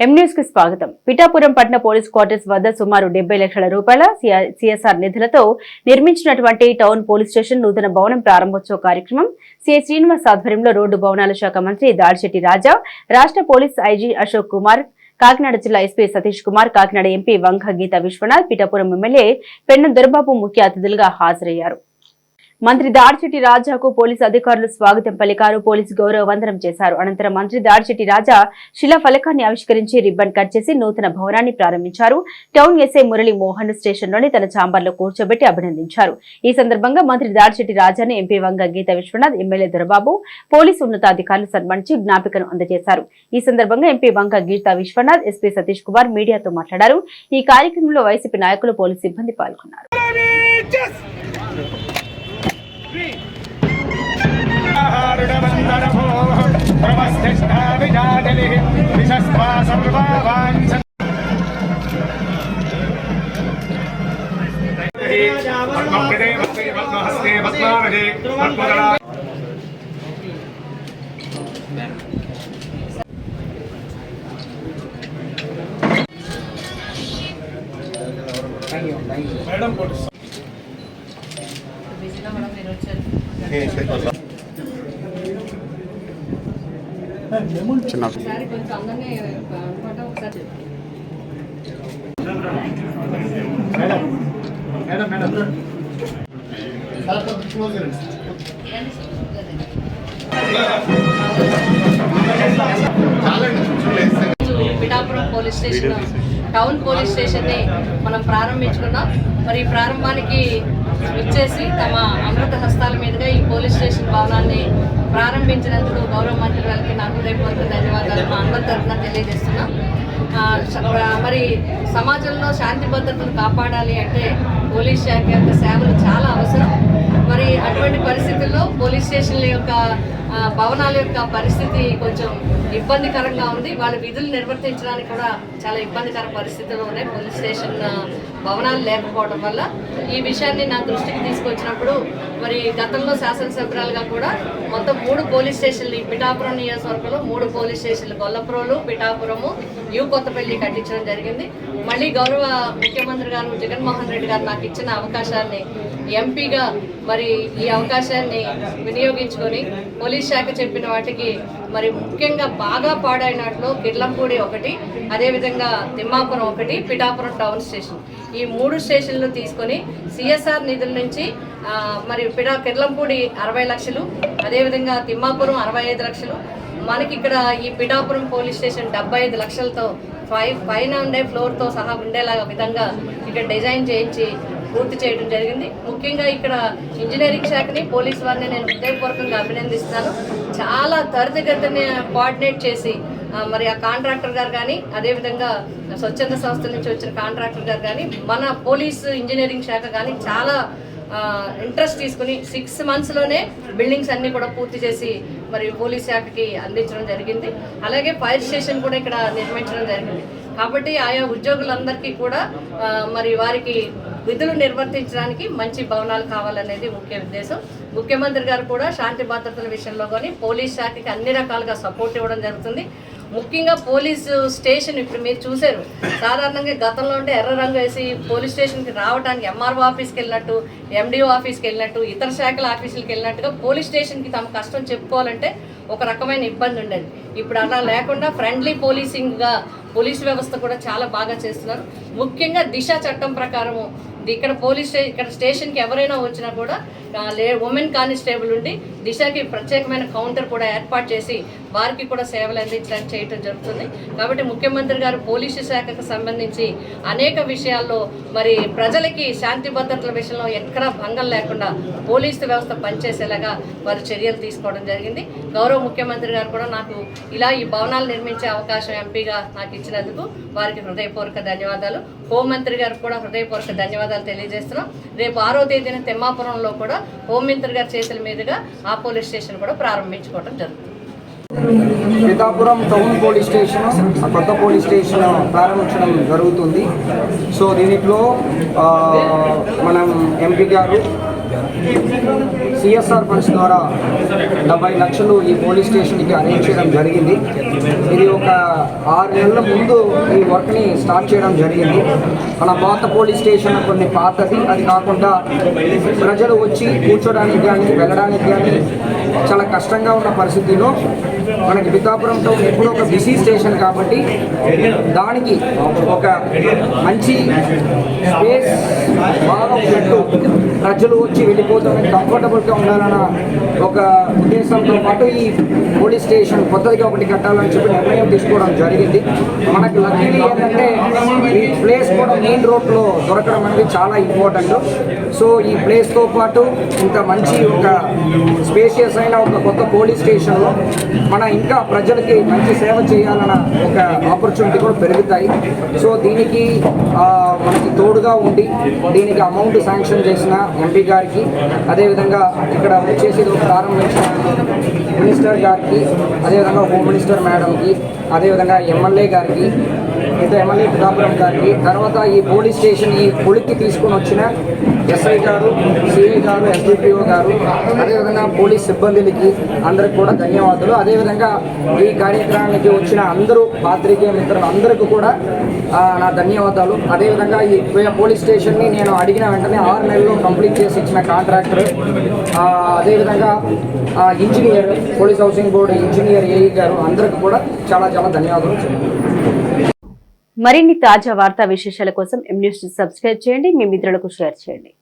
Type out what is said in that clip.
కి స్వాగతం. పిఠాపురం పట్టణ పోలీస్ క్వార్టర్స్ వద్ద సుమారు డెబ్బై లక్షల రూపాయల సిఎస్ఆర్ నిధులతో నిర్మించినటువంటి టౌన్ పోలీస్ స్టేషన్ నూతన భవనం ప్రారంభోత్సవ కార్యక్రమం. సిఐ శ్రీనివాస్ ఆధ్వర్యంలో రోడ్డు భవనాల శాఖ మంత్రి దాడిశెట్టి రాజా రాష్ట్ర పోలీస్ ఐజీ అశోక్ కుమార్ కాకినాడ జిల్లా SP Satish Kumar Kakinada MP Vanga Geetha Viswanath Pithapuram MLA Penna Dorababu ముఖ్య అతిథులుగా హాజరయ్యారు. మంత్రి దాడిచెట్టి రాజాకు పోలీసు అధికారులు స్వాగతం పలికారు. పోలీసు గౌరవ వందనం చేశారు. అనంతరం మంత్రి దాడిచెట్టి రాజా శిలా ఫలకాన్ని ఆవిష్కరించి రిబ్బన్ కట్ చేసి నూతన భవనాన్ని ప్రారంభించారు. టౌన్ ఎస్ఐ మురళీ మోహన్ స్టేషన్లోని తన ఛాంబర్లో కూర్చోబెట్టి అభినందించారు. ఈ సందర్భంగా మంత్రి Dadisetti రాజాను MP Vanga Geetha Viswanath MLA Dorababu police ఉన్నతాధికారులు సన్మానించి జ్ఞాపికను అందజేశారు. ఈ సందర్భంగా ఎంపీ వంగ గీత విశ్వనాథ్ ఎస్పీ సతీష్ కుమార్ మీడియాతో మాట్లాడారు. ఈ కార్యక్రమంలో వైసీపీ నాయకులు పోలీసు సిబ్బంది పాల్గొన్నారు. పద్మగణ మేడం కొట్టు చిన్న madam madam Pithapuram police station. Town police స్టేషన్ని మనం ప్రారంభించుకున్నాం. మరి ఈ ప్రారంభానికి ఇచ్చేసి తమ అమృత హస్తాల మీదుగా ఈ పోలీస్ స్టేషన్ భవనాన్ని ప్రారంభించినందుకు గౌరవ మంత్రి గారికి నాకు హృదయపూర్వక ధన్యవాదాలు. మా అందరి తరఫున తెలియజేస్తున్నాం. మరి సమాజంలో శాంతి భద్రతలు కాపాడాలి అంటే పోలీస్ శాఖ యొక్క సేవలు చాలా అవసరం. మరి అటువంటి పరిస్థితుల్లో పోలీస్ స్టేషన్ల యొక్క భవనాల యొక్క పరిస్థితి కొంచెం ఇబ్బందికరంగా ఉంది. వాళ్ళ విధులు నిర్వర్తించడానికి కూడా చాలా ఇబ్బందికర పరిస్థితులు ఉన్నాయి. పోలీస్ స్టేషన్ భవనాలు లేకపోవడం వల్ల ఈ విషయాన్ని నా దృష్టికి తీసుకొచ్చినప్పుడు మరి గతంలో శాసనసభ్యురాలుగా కూడా మొత్తం మూడు పోలీస్ స్టేషన్లు ఈ పిఠాపురం నియోజకవర్గంలో మూడు పోలీస్ స్టేషన్లు గొల్లపురంలు పిఠాపురము యూ కొత్తపల్లి కట్టించడం జరిగింది. మళ్ళీ గౌరవ ముఖ్యమంత్రి గారు జగన్మోహన్ రెడ్డి గారు నాకు ఇచ్చిన అవకాశాన్ని ఎంపీగా మరి ఈ అవకాశాన్ని వినియోగించుకొని పోలీస్ శాఖ చెప్పిన వాటికి మరి ముఖ్యంగా బాగా పాడైనట్లు కిర్లంపూడి ఒకటి అదేవిధంగా తిమ్మాపురం ఒకటి పిఠాపురం టౌన్ స్టేషన్. ఈ మూడు స్టేషన్లు తీసుకొని సిఎస్ఆర్ నిధుల నుంచి మరి పిఠా కిర్లంపూడి అరవై లక్షలు అదేవిధంగా తిమ్మాపురం అరవై ఐదు లక్షలు మనకి ఇక్కడ ఈ పిఠాపురం పోలీస్ స్టేషన్ డెబ్బై ఐదు లక్షలతో ఫైవ్ పైన ఉండే ఫ్లోర్తో సహా ఉండేలాగా విధంగా ఇక్కడ డిజైన్ చేయించి పూర్తి చేయడం జరిగింది. ముఖ్యంగా ఇక్కడ ఇంజనీరింగ్ శాఖని పోలీస్ వారిని నేను హృదయపూర్వకంగా అభినందిస్తాను చాలా త్వరితగతిని కోఆర్డినేట్ చేసి మరి ఆ కాంట్రాక్టర్ గారు కానీ అదేవిధంగా స్వచ్ఛంద సంస్థ నుంచి వచ్చిన కాంట్రాక్టర్ గారు కానీ మన పోలీస్ ఇంజనీరింగ్ శాఖ కానీ చాలా ఇంట్రెస్ట్ తీసుకుని సిక్స్ మంత్స్లోనే బిల్డింగ్స్ అన్నీ కూడా పూర్తి చేసి మరి పోలీస్ శాఖకి అందించడం జరిగింది. అలాగే ఫైర్ స్టేషన్ కూడా ఇక్కడ నిర్మించడం జరిగింది. కాబట్టి ఆయా ఉద్యోగులందరికీ కూడా మరి వారికి విధులు నిర్వర్తించడానికి మంచి భవనాలు కావాలనేది ముఖ్య ఉద్దేశం. ముఖ్యమంత్రి గారు కూడా శాంతి భద్రతల విషయంలో కానీ పోలీస్ శాఖకి అన్ని రకాలుగా సపోర్ట్ ఇవ్వడం జరుగుతుంది. ముఖ్యంగా పోలీసు స్టేషన్ ఇప్పుడు మీరు చూశారు. సాధారణంగా గతంలో ఉంటే ఎర్ర రంగు వేసి పోలీస్ స్టేషన్కి రావడానికి ఎంఆర్ఓ ఆఫీస్కి వెళ్ళినట్టు ఎండిఓ ఆఫీస్కి వెళ్ళినట్టు ఇతర శాఖల ఆఫీసులకు వెళ్ళినట్టుగా పోలీస్ స్టేషన్కి తమ కష్టం చెప్పుకోవాలంటే ఒక రకమైన ఇబ్బంది ఉండేది. ఇప్పుడు అలా లేకుండా ఫ్రెండ్లీ పోలీసింగ్గా పోలీస్ వ్యవస్థ కూడా చాలా బాగా చేస్తున్నారు. ముఖ్యంగా దిశ చట్టం ప్రకారము ఇక్కడ పోలీస్ స్టే ఇక్కడ స్టేషన్కి ఎవరైనా వచ్చినా కూడా లే ఉమెన్ కానిస్టేబుల్ ఉండి దిశకి ప్రత్యేకమైన కౌంటర్ కూడా ఏర్పాటు చేసి వారికి కూడా సేవలు అందించడానికి చేయటం జరుగుతుంది. కాబట్టి ముఖ్యమంత్రి గారు పోలీసు శాఖకు సంబంధించి అనేక విషయాల్లో మరి ప్రజలకి శాంతి భద్రతల విషయంలో ఎక్కడా భంగం లేకుండా పోలీసు వ్యవస్థ పనిచేసేలాగా వారు చర్యలు తీసుకోవడం జరిగింది. గౌరవ ముఖ్యమంత్రి గారు కూడా నాకు ఇలా ఈ భవనాలు నిర్మించే అవకాశం ఎంపీగా నాకు ఇచ్చినందుకు వారికి హృదయపూర్వక ధన్యవాదాలు. హోంమంత్రి గారు కూడా హృదయపూర్వక ధన్యవాదాలు. తెలియజేస్తున్నాం. రేపు ఆరో తేదీన తెమ్మాపురంలో కూడా హోంమంత్రి గారి చేతుల మీదుగా ఆ పోలీస్ స్టేషన్ కూడా ప్రారంభించుకోవడం జరుగుతుంది. పిఠాపురం టౌన్ పోలీస్ స్టేషన్ కొత్త పోలీస్ స్టేషన్ ప్రారంభించడం జరుగుతుంది. సో దీనిలో ఆ, మనం ఎంపీ గారు సిఎస్ఆర్ ఫండ్స్ ద్వారా డెబ్బై లక్షలు ఈ పోలీస్ స్టేషన్కి అరేంజ్ చేయడం జరిగింది. ఇది ఒక ఆరు నెలల ముందు ఈ వర్క్ని స్టార్ట్ చేయడం జరిగింది. మన పాత పోలీస్ స్టేషన్ కొన్ని పాతది అది కాకుండా ప్రజలు వచ్చి కూర్చోడానికి కానీ వెళ్ళడానికి కానీ చాలా కష్టంగా ఉన్న పరిస్థితిలో మనకి పితాపురం టౌన్ ఒక బిజీ స్టేషన్ కాబట్టి దానికి ఒక మంచి స్పేస్ బాగా ఉన్నట్టు ప్రజలు వచ్చి వెళ్ళిపోతామని కంఫర్టబుల్గా ఉండాలన్న ఒక ఉద్దేశంతో పాటు ఈ పోలీస్ స్టేషన్ కొత్తదిగా ఒకటి కట్టాలని చెప్పి నిర్ణయం తీసుకోవడం జరిగింది. మనకు లక్కీలీ ఏంటంటే ఈ ప్లేస్ కూడా మెయిన్ రోడ్లో దొరకడం అనేది చాలా ఇంపార్టెంట్ సో ఈ ప్లేస్తో పాటు ఇంత మంచి ఒక స్పేషియస్ అయిన ఒక కొత్త పోలీస్ స్టేషన్లో మన ఇంకా ప్రజలకి మంచి సేవ చేయాలన్న ఒక ఆపర్చునిటీ కూడా పెరుగుతాయి. సో దీనికి మనకి తోడుగా ఉండి దీనికి అమౌంట్ శాంక్షన్ చేసిన ఎంపీ గారికి అదేవిధంగా ఇక్కడ వచ్చేసి ప్రారంభించిన మినిస్టర్ గారికి అదేవిధంగా హోమ్ మినిస్టర్ మేడంకి అదేవిధంగా ఎమ్మెల్యే గారికి ఇంకా ఎమ్మెల్యే పిఠాపురం గారికి తర్వాత ఈ పోలీస్ స్టేషన్ ఈ పొలికి తీసుకొని వచ్చిన ఎస్ఐ గారు సిఐ గారు ఎస్డిపిఓ గారు అదేవిధంగా పోలీస్ సిబ్బందికి అందరికి కూడా ధన్యవాదాలు. అదేవిధంగా ఈ కార్యక్రమానికి వచ్చిన అందరూ పాత్రికేయ మిత్రులు అందరికీ కూడా నా ధన్యవాదాలు. అదేవిధంగా ఈ పోలీస్ స్టేషన్ని నేను అడిగిన వెంటనే ఆరు నెలల్లో కంప్లీట్ చేసి ఇచ్చిన కాంట్రాక్టర్ ఆ, అదేవిధంగా ఆ, engineer police housing board engineer AE గారు అందరికీ కూడా చాలా చాలా ధన్యవాదాలు మరిన్ని తాజా వార్తా విశేషాల కోసం ఎం న్యూస్ సబ్స్క్రైబ్ చేయండి మీ మిత్రులకు షేర్ చేయండి.